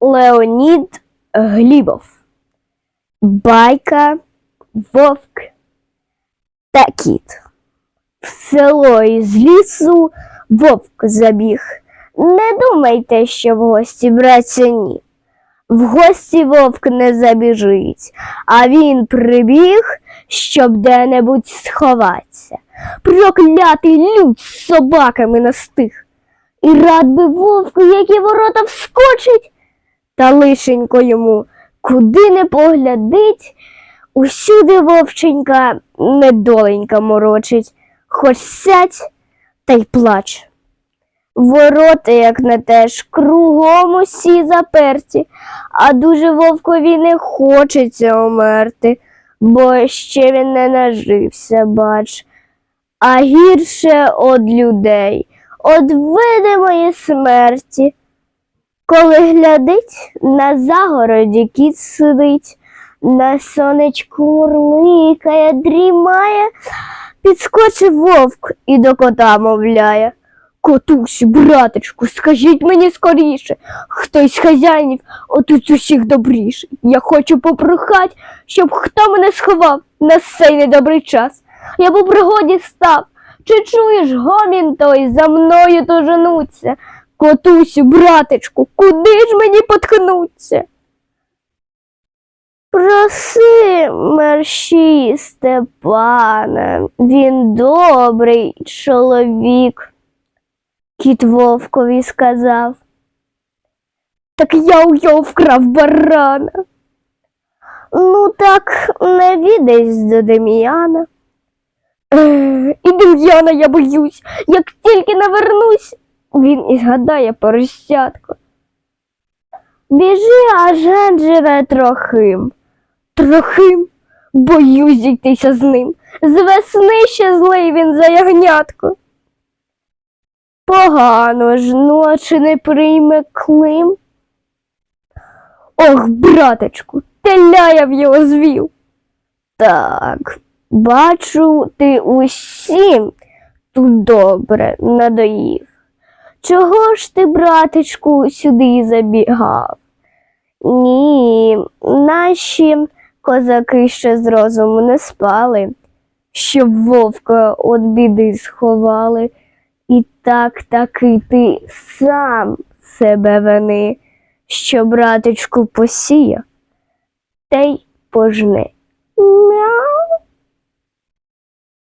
Леонід Глібов. Байка, вовк та кіт. В село із лісу вовк забіг. Не думайте, що в гості братися ні. В гості вовк не забіжить, а він прибіг, щоб де-небудь сховатися. Проклятий люд з собаками настиг. І рад би вовку, які ворота вскочить, та лишенько йому, куди не поглядить, усюди вовченька недоленька морочить, хоч сядь та й плач. Ворота, як на теж, кругом усі заперті, а дуже вовкові не хочеться умерти, бо ще він не нажився, бач. А гірше од людей, од видимої смерті. Коли глядить, на загороді кіт сидить, на сонечку мурликає, дрімає, підскочив вовк і до кота мовляє. Котусю, братечку, скажіть мені скоріше, хтось з хазяїнів отут усіх добріший. Я хочу попрохать, щоб хто мене сховав на цей недобрий час. Я у пригоді став. Чи чуєш гомін той за мною то женуться? Котусю, братечку, куди ж мені поткнуться? Проси мерщі, Степане, він добрий чоловік, кіт вовкові сказав. Так я у його вкрав барана. Ну так не відесь до Дем'яна. І Дем'яна я боюсь, як тільки навернусь, він і згадає поросятко. Біжи, а Жен живе трохим. Трохим, боюсь зійтися з ним. З весни ще злий він за ягнятко. Погано ж, ну а чи не прийме Клим? Ох, братечку, теля в його звів. Так, бачу, ти усім тут добре надоїв. Чого ж ти, братечку, сюди забігав? Ні, наші козаки ще з розуму не спали, щоб вовка від біди сховали. І так таки ти сам себе вини, що братечку посіяв, та й пожне. Мяу.